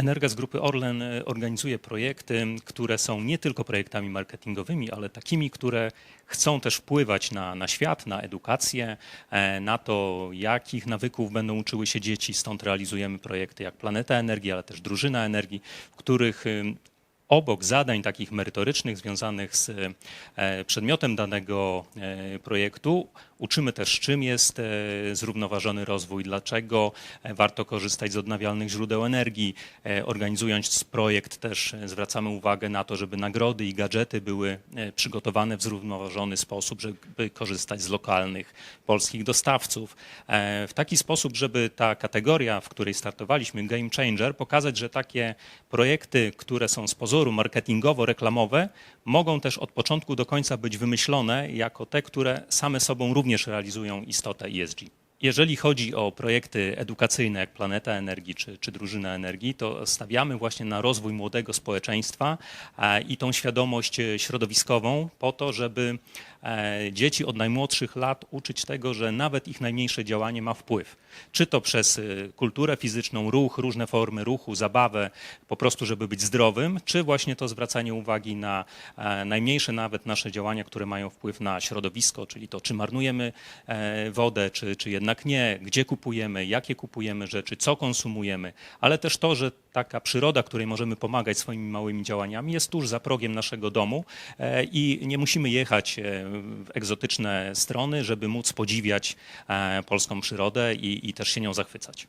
Energa z grupy Orlen e, organizuje projekty, które są nie tylko projektami marketingowymi, ale takimi, które chcą też wpływać na, na świat, na edukację, e, na to, jakich nawyków będą uczyły się dzieci. Stąd realizujemy projekty jak Planeta Energii, ale też Drużyna Energii, w których obok zadań takich merytorycznych związanych z e, przedmiotem danego projektu, uczymy też, czym jest e, zrównoważony rozwój, dlaczego e, warto korzystać z odnawialnych źródeł energii. E, Organizując projekt też zwracamy uwagę na to, żeby nagrody i gadżety były przygotowane w zrównoważony sposób, żeby korzystać z lokalnych polskich dostawców. W taki sposób, żeby ta kategoria, w której startowaliśmy, Game Changer, pokazać, że takie projekty, które są z pozoru marketingowo-reklamowe, mogą też od początku do końca być wymyślone jako te, które same sobą również realizują istotę ESG. Jeżeli chodzi o projekty edukacyjne jak Planeta Energii czy, czy Drużyna Energii, to stawiamy właśnie na rozwój młodego społeczeństwa e, i tą świadomość e, środowiskową po to, żeby e, dzieci od najmłodszych lat uczyć tego, że nawet ich najmniejsze działanie ma wpływ. Czy to przez kulturę fizyczną, ruch, różne formy ruchu, zabawę, po prostu, żeby być zdrowym, czy właśnie to zwracanie uwagi na najmniejsze nawet nasze działania, które mają wpływ na środowisko, czyli to, czy marnujemy wodę, czy, czy jednak nie, gdzie kupujemy, jakie kupujemy rzeczy, co konsumujemy, ale też to, że taka przyroda, której możemy pomagać swoimi małymi działaniami, jest tuż za progiem naszego domu e, i nie musimy jechać e, w egzotyczne strony, żeby móc podziwiać e, polską przyrodę i, i też się nią zachwycać.